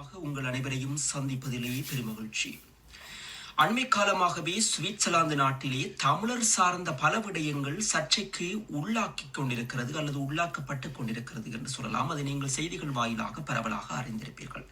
வாயிலாக உங்கள் அனைவரையும் சந்திப்பதிலேயே பெருமகிழ்ச்சி. அண்மை காலமாகவே சுவிட்சர்லாந்து நாட்டிலே தமிழர் சார்ந்த பல விடயங்கள் சர்ச்சைக்கு உள்ளாக்கி கொண்டிருக்கிறது அல்லது உள்ளாக்கப்பட்டு கொண்டிருக்கிறது என்று சொல்லலாம். அதை நீங்கள் செய்திகள் வாயிலாக பரவலாக அறிந்திருப்பீர்கள்.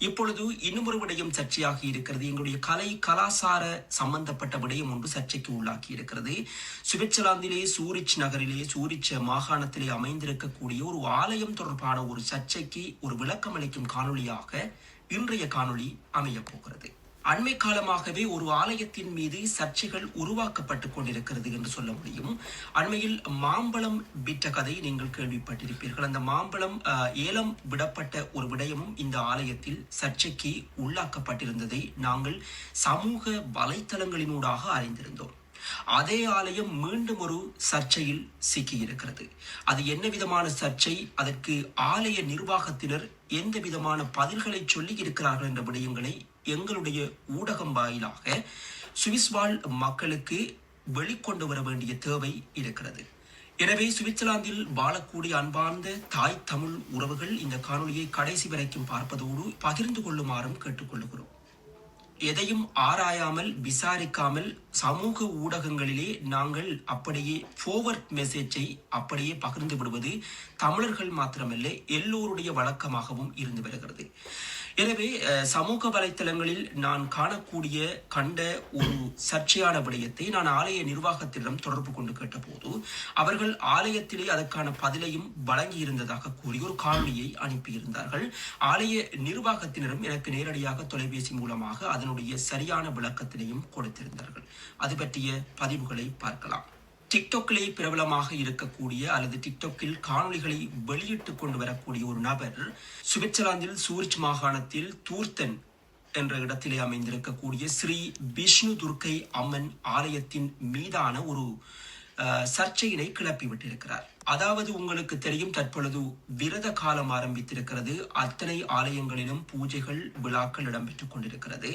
இப்பொழுது இன்னுமொரு விடயம் சர்ச்சையாகி இருக்கிறது. எங்களுடைய கலை கலாசார சம்பந்தப்பட்ட விடயம் ஒன்று சர்ச்சைக்கு உள்ளாக்கி இருக்கிறது. சுவிட்சர்லாந்திலே சூரிச் நகரிலே சூரிச் மாகாணத்திலே அமைந்திருக்கக்கூடிய ஒரு ஆலயம் தொடர்பான ஒரு சர்ச்சைக்கு ஒரு விளக்கம் அளிக்கும் காணொளியாக இன்றைய காணொளி அமையப் போகிறது. அண்மை காலமாகவே ஒரு ஆலயத்தின் மீது சர்ச்சைகள் உருவாக்கப்பட்டு கொண்டிருக்கிறது என்று சொல்ல முடியும். அண்மையில் மாம்பழம் விற்ற கதை நீங்கள் கேள்விப்பட்டிருப்பீர்கள். அந்த மாம்பழம் ஏலம் விடப்பட்ட ஒரு விடயமும் இந்த ஆலயத்தில் சர்ச்சைக்கு உள்ளாக்கப்பட்டிருந்ததை நாங்கள் சமூக வலைத்தளங்களினூடாக அறிந்திருந்தோம். அதே ஆலயம் மீண்டும் ஒரு சர்ச்சையில் சிக்கியிருக்கிறது. அது என்ன விதமான சர்ச்சை? அதற்கு ஆலய நிர்வாகத்தினர் எந்த விதமான பதில்களை சொல்லி இருக்கிறார்கள் என்ற விடயங்களை எங்களுடைய ஊடகம் வாயிலாக சுவிஸ் வாழ் மக்களுக்கு வெளிக்கொண்டு வர வேண்டிய தேவை இருக்கிறது. எனவே சுவிட்சர்லாந்தில் வாழக்கூடிய அன்பார்ந்த தாய் தமிழ் உறவுகள் இந்த காணொலியை கடைசி வரைக்கும் பார்ப்பதோடு பகிர்ந்து கொள்ளுமாறும் கேட்டுக்கொள்கிறோம். எதையும் ஆராயாமல் விசாரிக்காமல் சமூக ஊடகங்களிலே நாங்கள் அப்படியே ஃபோவர்ட் மெசேஜை அப்படியே பகிர்ந்து விடுவது தமிழர்கள் மாத்திரமல்ல எல்லோருடைய வழக்கமாகவும் இருந்து வருகிறது. எனவே சமூக வலைத்தளங்களில் நான் காணக்கூடிய கண்ட ஒரு சர்ச்சையான விடயத்தை நான் ஆலய நிர்வாகத்திடம் தொடர்பு கொண்டு கேட்டபோது அவர்கள் ஆலயத்திலே அதற்கான பதிலையும் வழங்கி இருந்ததாக கூறி ஒரு காணொலியை அனுப்பியிருந்தார்கள். ஆலய நிர்வாகத்தினரும் எனக்கு நேரடியாக தொலைபேசி மூலமாக அதனுடைய சரியான விளக்கத்தினையும் கொடுத்திருந்தார்கள். அது பற்றிய பதிவுகளை பார்க்கலாம். டிக்டாக்கிலே பிரபலமாக இருக்கக்கூடிய அல்லது டிக்டாக்கில் காணொளிகளை வெளியிட்டு கொண்டு வரக்கூடிய ஒரு நபர் சுவிட்சர்லாந்தில் சூரிச் மாகாணத்தில் தூர்த்தன் என்ற இடத்திலே அமைந்திருக்கக்கூடிய ஸ்ரீ விஷ்ணு துர்க்கை அம்மன் ஆலயத்தின் மீதான ஒரு சர்ச்சையினை கிளப்பி விட்டிருக்கிறார் அதாவது உங்களுக்கு தெரியும் தற்பொழுது விரத காலம் ஆரம்பித்திருக்கிறது. அத்தனை ஆலயங்களிலும் பூஜைகள் விழாக்கள் இடம்பெற்றுக் கொண்டிருக்கிறது.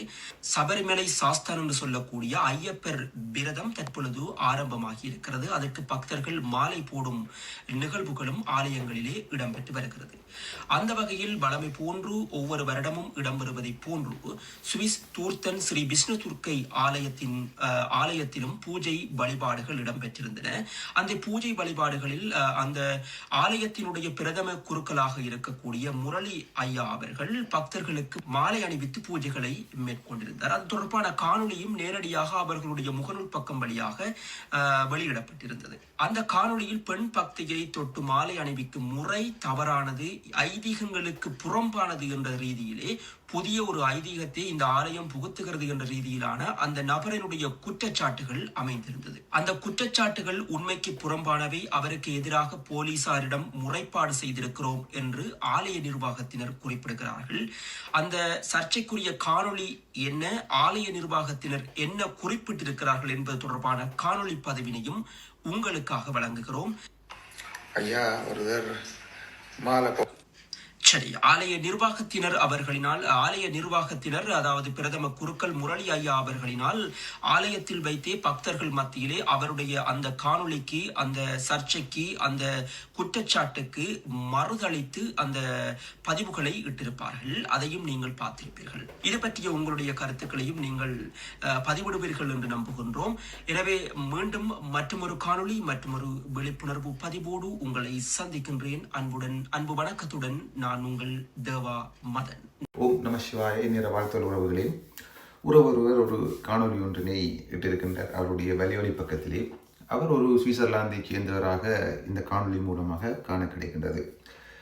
சபரிமலை சாஸ்தான் என்று சொல்லக்கூடிய ஐயப்பர் விரதம் தற்பொழுது ஆரம்பமாகி இருக்கிறது. அதற்கு பக்தர்கள் மாலை போடும் நிகழ்வுகளும் ஆலயங்களிலே இடம்பெற்று வருகிறது. அந்த வகையில் வளமை போன்று ஒவ்வொரு வருடமும் இடம்பெறுவதை போன்று சுவிஸ் தூர்த்தன் ஸ்ரீ விஷ்ணு துர்க்கை ஆலயத்தின் ஆலயத்திலும் பூஜை வழிபாடுகள் இடம்பெற்றிருந்தன. அந்த பூஜை வழிபாடுகளில் அந்த ஆலயத்தினுடைய பிரதம குருக்களாக இருக்கக்கூடிய முரளி ஐயா அவர்கள் பக்தர்களுக்கு மாலை அணிவித்து பூஜைகளை மேற்கொண்டிருந்தார். அது தொடர்பான காணொலியும் நேரடியாக அவர்களுடைய முகநூல் பக்கம் வழியாக வெளியிடப்பட்டிருந்தது. அந்த காணொலியில் பெண் பக்தியை தொட்டு மாலை அணிவிக்கும் முறை தவறானது ஐதீகங்களுக்கு புறம்பானது என்ற ரீதியிலே புதிய ஒரு ஐதீகத்தை இந்த ஆலயம் புகுத்துகிறது என்ற ரீதியிலான அந்த நபரினுடைய குற்றச்சாட்டுகள் அமைந்திருந்தது. அந்த குற்றச்சாட்டுகள் உண்மைக்கு புறம்பானவை அவருக்கு எதிராக போலீசாரிடம் முறைப்பாடு செய்திருக்கிறோம் என்று ஆலய நிர்வாகத்தினர் குறிப்பிடுகிறார்கள். அந்த சர்ச்சைக்குரிய காணொளி என்ன ஆலய நிர்வாகத்தினர் என்ன குறிப்பிட்டிருக்கிறார்கள் என்பது தொடர்பான காணொளி பதிவினையும் உங்களுக்காக வழங்குகிறோம். ஐயா ஒருவர் மாலை சரி. ஆலய நிர்வாகத்தினர் அவர்களினால் ஆலய நிர்வாகத்தினர் அதாவது பிரதம குருக்கள் முரளி ஐயா அவர்களினால் ஆலயத்தில் வைத்தே பக்தர்கள் மத்தியிலே அவருடைய அந்த காணொளிக்கு அந்த சர்ச்சைக்கு அந்த குற்றச்சாட்டுக்கு மறுதளித்து அந்த பதிவுகளை இட்டிருப்பார்கள். அதையும் நீங்கள் பார்த்திருப்பீர்கள். இது பற்றிய உங்களுடைய கருத்துக்களையும் நீங்கள் பதிவிடுவீர்கள் என்று நம்புகின்றோம். எனவே மீண்டும் மற்றொரு காணொளி மற்றொரு விழிப்புணர்வு பதிவோடு உங்களை சந்திக்கின்றேன். அன்புடன் அன்பு வணக்கத்துடன் நான் உங்கள் தேவா மதன். ஓம் நம சிவாய நிற வாழ்த்தல் உறவுகளே. உறவொருவர் ஒரு காணொலி ஒன்றினை இட்டிருக்கின்றார். அவருடைய வலியொலி பக்கத்திலே அவர் ஒரு சுவிட்சர்லாந்தை சேர்ந்தவராக இந்த காணொளி மூலமாக காண கிடைக்கின்றது.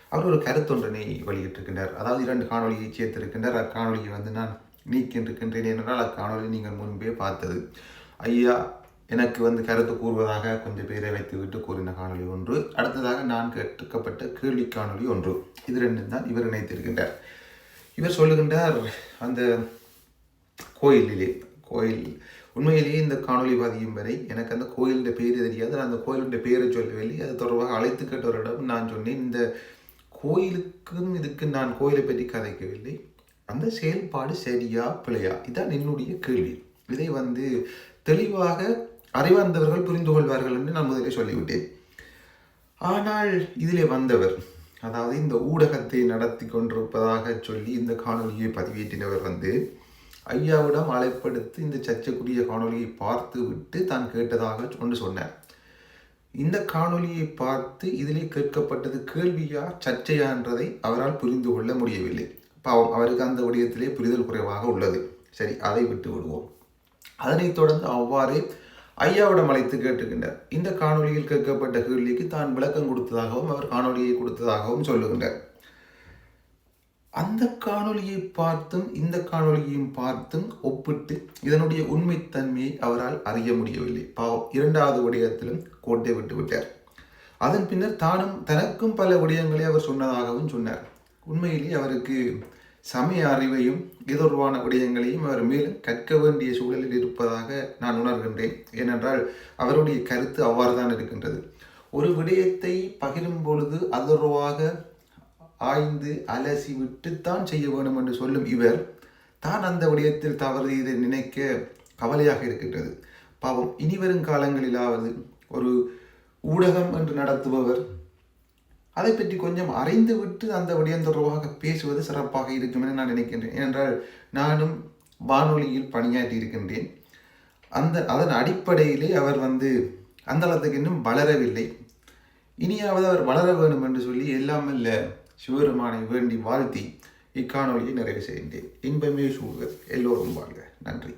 அவர் ஒரு கருத்தொன்றினை வெளியிட்டிருக்கின்றார். அதாவது இரண்டு காணொலியை சேர்த்திருக்கின்றார். அக்காணொலியை வந்து நான் நீக்கின்றிருக்கின்றேன் என்றால் அக்காணொலி நீங்கள் முன்பே பார்த்தது. ஐயா எனக்கு வந்து கருத்து கூறுவதாக கொஞ்சம் பேரை வைத்துவிட்டு கூறின காணொளி ஒன்று. அடுத்ததாக நான் கேட்டுக்கப்பட்ட கேள்வி காணொளி ஒன்று. இது ரெண்டும் தான் இவர் இணைத்திருக்கின்றார். இவர் சொல்லுகின்றார் அந்த கோயிலிலே கோயில் உண்மையிலேயே இந்த காணொளி பதியும் வரை எனக்கு அந்த கோயிலுடைய பேர் தெரியாது. நான் அந்த கோயிலுடைய பேரை சொல்லவில்லை. அது தொடர்பாக அழைத்து கேட்டவரிடம் நான் சொன்னேன் இந்த கோயிலுக்கும் இதுக்கு நான் கோயிலை பற்றி கதைக்கவில்லை. அந்த செயல்பாடு சரியா பிழையா? இதான் என்னுடைய கேள்வி. இதை வந்து தெளிவாக அறிவார்ந்தவர்கள் புரிந்து கொள்வார்கள் என்று நான் முதலே சொல்லிவிட்டேன். ஆனால் இதிலே வந்தவர் அதாவது இந்த ஊடகத்தை நடத்தி கொண்டிருப்பதாக சொல்லி இந்த காணொலியை பதிவேற்றினவர் வந்து ஐயாவிடம் அழைப்படுத்தி இந்த சர்ச்சைக்குரிய காணொலியை பார்த்து விட்டு தான் கேட்டதாக ஒன்று சொன்னார். இந்த காணொலியை பார்த்து இதிலே கேட்கப்பட்டது கேள்வியா சர்ச்சையான்றதை அவரால் புரிந்து கொள்ள முடியவில்லை. பாவம் அவருக்கு அந்த விடயத்திலே புரிதல் குறைவாக உள்ளது. சரி அதை விட்டு விடுவோம் அதனைத் தொடர்ந்து அவ்வாறே ஐயாவிடம் அழைத்து கேட்டுக்கின்றார் இந்த காணொலியில் கேட்கப்பட்ட கேள்விக்கு தான் விளக்கம் கொடுத்ததாகவும் அவர் காணொலியை கொடுத்ததாகவும் சொல்லுகின்றார். அந்த காணொளியை பார்த்தும் இந்த காணொளியையும் பார்த்தும் ஒப்பிட்டு இதனுடைய உண்மைத்தன்மையை அவரால் அறிய முடியவில்லை. பாவம் இரண்டாவது விடயத்திலும் கோட்டை விட்டு விட்டார். அதன் பின்னர் தானும் தனக்கும் பல விடயங்களை அவர் சொன்னதாகவும் சொன்னார். உண்மையிலேயே அவருக்கு சமய அறிவையும் எதிர்வான விடயங்களையும் அவர் மேலும் கற்க வேண்டிய சூழலில் இருப்பதாக நான் உணர்கின்றேன். ஏனென்றால் அவருடைய கருத்து அவ்வாறு தான் இருக்கின்றது. ஒரு விடயத்தை பகிரும் பொழுது அது ஆய்ந்து அலசி விட்டுத்தான் செய்ய வேண்டும் என்று சொல்லும் இவர் தான் அந்த விடயத்தில் தவறு இதை நினைக்க கவலையாக இருக்கின்றது. பாவம் இனிவரும் காலங்களிலாவது ஒரு ஊடகம் என்று நடத்துபவர் அதை பற்றி கொஞ்சம் அறிந்து விட்டு அந்த விடயம் தொடர்பாக பேசுவது சிறப்பாக இருக்கும் என நான் நினைக்கின்றேன். ஏனென்றால் நானும் வானொலியில் பணியாற்றி இருக்கின்றேன். அந்த அதன் அடிப்படையிலே அவர் வந்து அந்த அளத்துக்கு இன்னும் வளரவில்லை. இனியாவது அவர் வளர வேண்டும் என்று சொல்லி எல்லாம் இல்ல சிவபெருமானை வேண்டி வாழ்த்தி இக்காணொலியை நிறைவு செய்கின்றேன். இன்பமே சூழ்க. எல்லோரும் வாழ்க. நன்றி.